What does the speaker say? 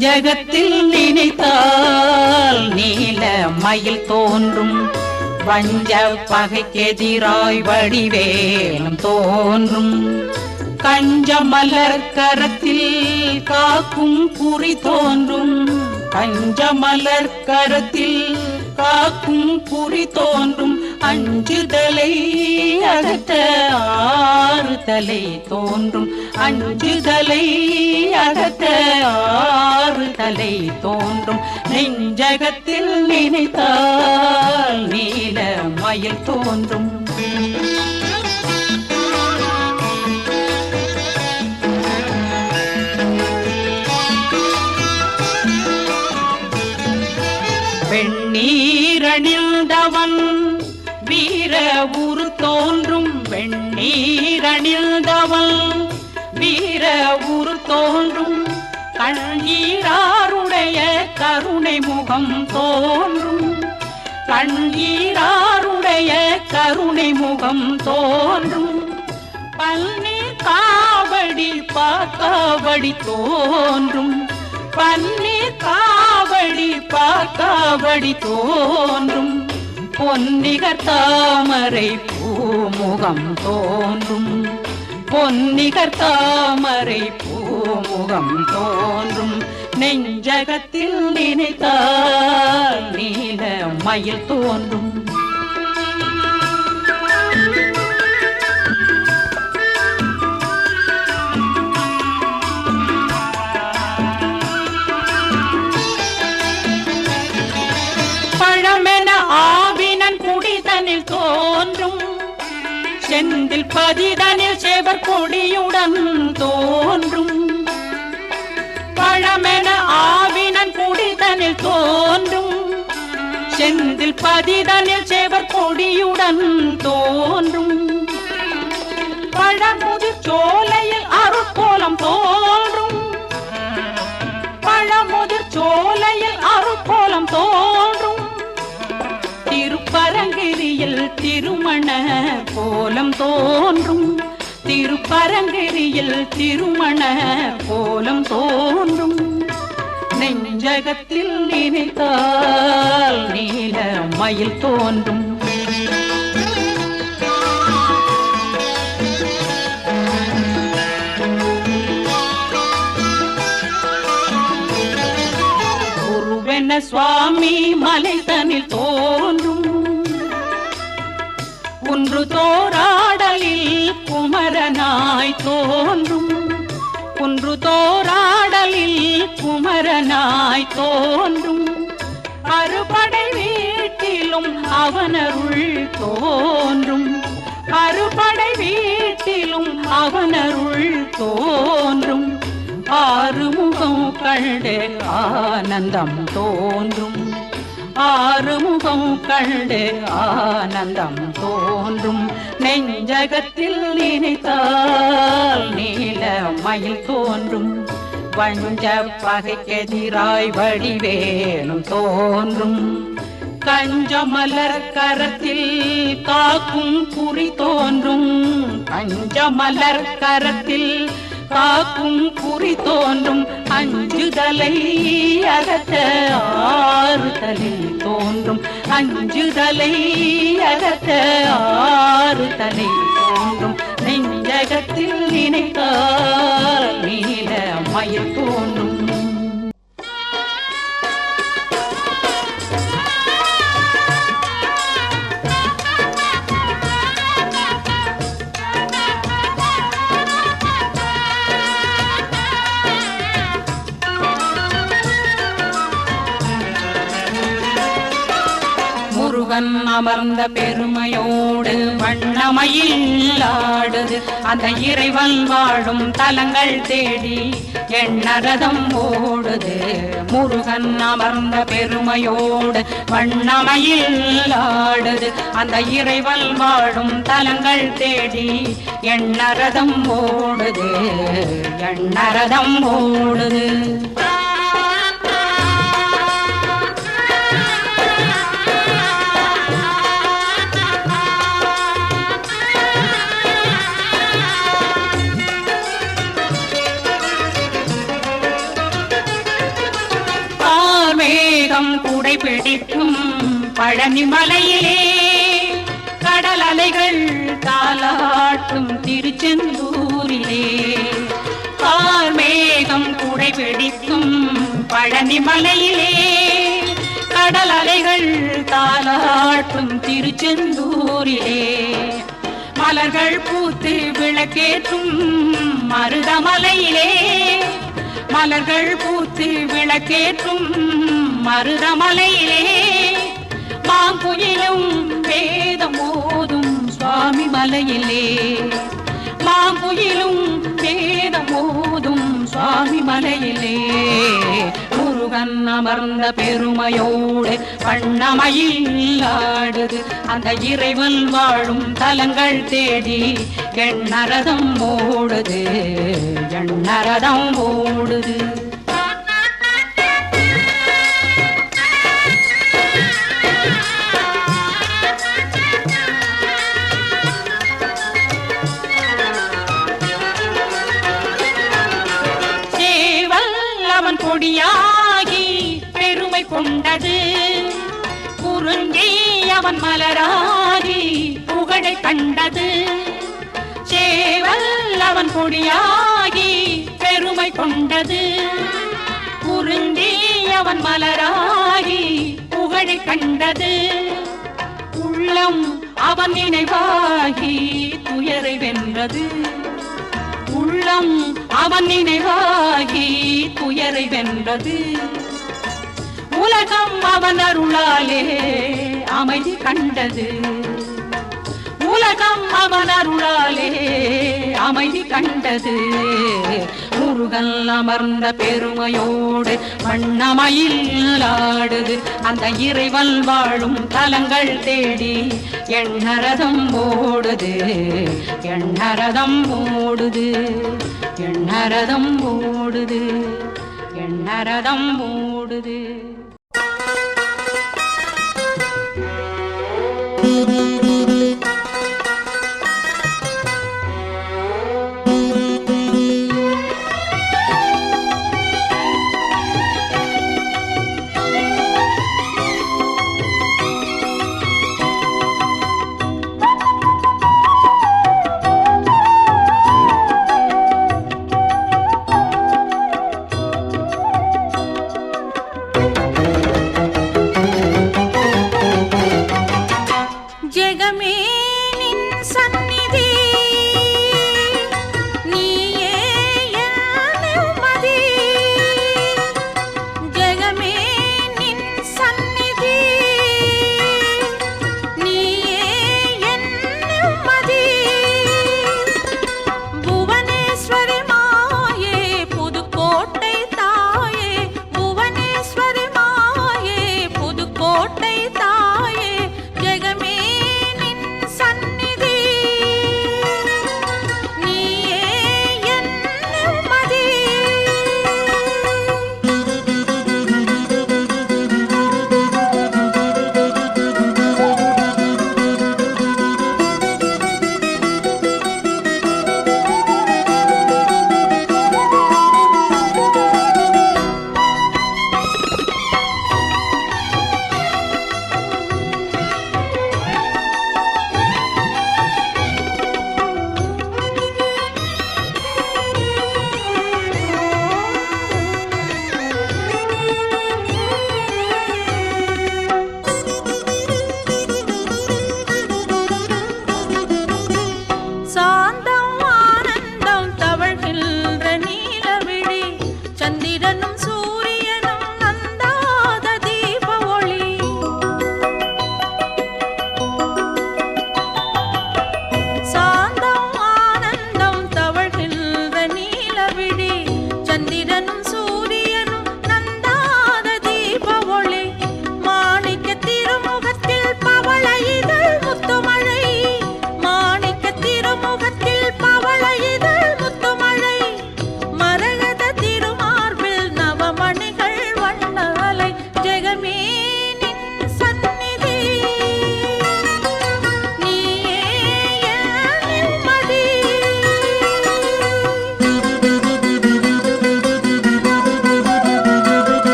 வஞ்சகத்தில் நினைத்தால் நீல மயில் தோன்றும். வஞ்ச பகைக்கெதிராய் வடிவேலும் தோன்றும். கஞ்ச மலர் கரத்தில் காக்கும் குறி தோன்றும். கஞ்ச மலர் கரத்தில் காக்கும் குறி தோன்றும். அஞ்சுதலை அகற்ற ஆறுதலை தோன்றும். அஞ்சுதலை அகத்த ஆறு தலை தோன்றும். நெஞ்சகத்தில் நினைத்தால் நீல மயில் தோன்றும். வீர உரு தோன்றும். கண்ணீராருடைய கருணை முகம் தோன்றும். கண்ணீராருடைய கருணை முகம் தோன்றும். பன்னீர் காவடி பார்க்காவடி தோன்றும். பன்னீர் காவடி பார்க்காவடி தோன்றும். பொன்னிகர் தாமரை பூமுகம் தோன்றும். பொன்னிகர் தாமரை பூமுகம் தோன்றும். நெஞ்சகத்தில் நினைத்தால் நீல மயில் தோன்றும். செந்தில் பதிதனில் செவர் கொடியுடன் தோன்றும். பழமென ஆவினன் குடிதனில் தோன்றும். செந்தில் பதிதனில் செவர் கொடியுடன் தோன்றும். பழமுதிர் சோலையில் அருட்கோலம் தோன்றும். பழமுதிர் சோலையில் அருட்கோலம் தோன்றும். திருப்பரங்கில் திருப்பரங்கிரியில் திருமண கோலம் தோன்றும். திருப்பரங்கிரியில் திருமண கோலம் தோன்றும். நெஞ்சகத்தில் நினைத்தால் நீல மயில் தோன்றும். சுவாமி மலை தோராடலில் குமரனாய் தோன்றும். குன்று தோராடலில் குமரனாய் தோன்றும். அறுபடை வீட்டிலும் அவனருள் தோன்றும். அறுபடை வீட்டிலும் அவனருள் தோன்றும். ஆறுமுகம் கண்டு ஆனந்தம் தோன்றும். ஆறுமுகம் கண்டு ஆனந்தம் தோன்றும். நெஞ்சகத்தில் நினைத்தால் நீல மயில் தோன்றும். வஞ்ச பகைக்கெதிராய் வடிவேலும் தோன்றும். கஞ்சமலர் கரத்தில் காக்கும் குறி தோன்றும். கஞ்சமலர் கரத்தில் காக்கும் குறி தோன்றும் அஞ்சுதலை அகத்த ஆறுதலில் தோன்றும். அஞ்சுதலை அகத்த ஆறுதலை தோன்றும். நெஞ்சகத்தில் நினைத்தால் நீல மயில் அமர்ந்த பெருமையோடு வண்ணமயில் ஆடுது அந்த இறைவன் வாழும் தலங்கள் தேடி எண்ணரதம் ஓடுது. முருகன் அமர்ந்த பெருமையோடு வண்ணமயில் ஆடுது அந்த இறைவன் வாழும் தலங்கள் தேடி எண்ணரதம் ஓடுது. எண்ணரதம் ஓடுது. கார்மேகம் பிடிக்கும் பழனி மலையிலே கடல் அலைகள் தாலாட்டும் திருச்செந்தூரிலே. கார்மேகம் குடை பிடிக்கும் பழனி மலையிலே கடல் அலைகள் தாலாட்டும் திருச்செந்தூரிலே. மலர்கள் பூத்து விளக்கேற்றும் மருதமலையிலே மலர்கள் பூத்து விளக்கேற்றும் மருதமலையிலே மாங்குயிலும் வேதம் ஓதும் சுவாமி மலையிலே. மாங்குயிலும் வேதம் ஓதும் சுவாமி மலையிலே முருகன் அமர்ந்த பெருமையோடு பண்ணமையில் ஆடுது அந்த இறைவன் வாழும் தலங்கள் தேடி எண்ணரதம் ஓடுது எண்ணரதம் ஓடுது. பெருமை கொண்டது. குறுஞ்சி அவன் மலராகி புகழை கண்டது. சேவல் அவன் கொடியாகி பெருமை கொண்டது. குறுஞ்சி அவன் மலராகி புகழை கண்டது. உள்ளம் அவன் நினைவாகி துயரை வென்றது. உள்ளம் அவன் நினைவாகி துயரை வென்றது. உலகம் அவன் அருளாலே அமைதி கண்டது. உலகம் அவன் அருளாலே அமைதி கண்டது. முருகன் அமர்ந்த பெருமையோடு வண்ணமயில் ஆடுது அந்த இறைவன் வாழும் தலங்கள் தேடி எண்ணரதம் ஓடுது. எண்ணரதம் ஓடுது. எண்ணரதம் ஓடுது. எண்ணரதம் ஓடுது.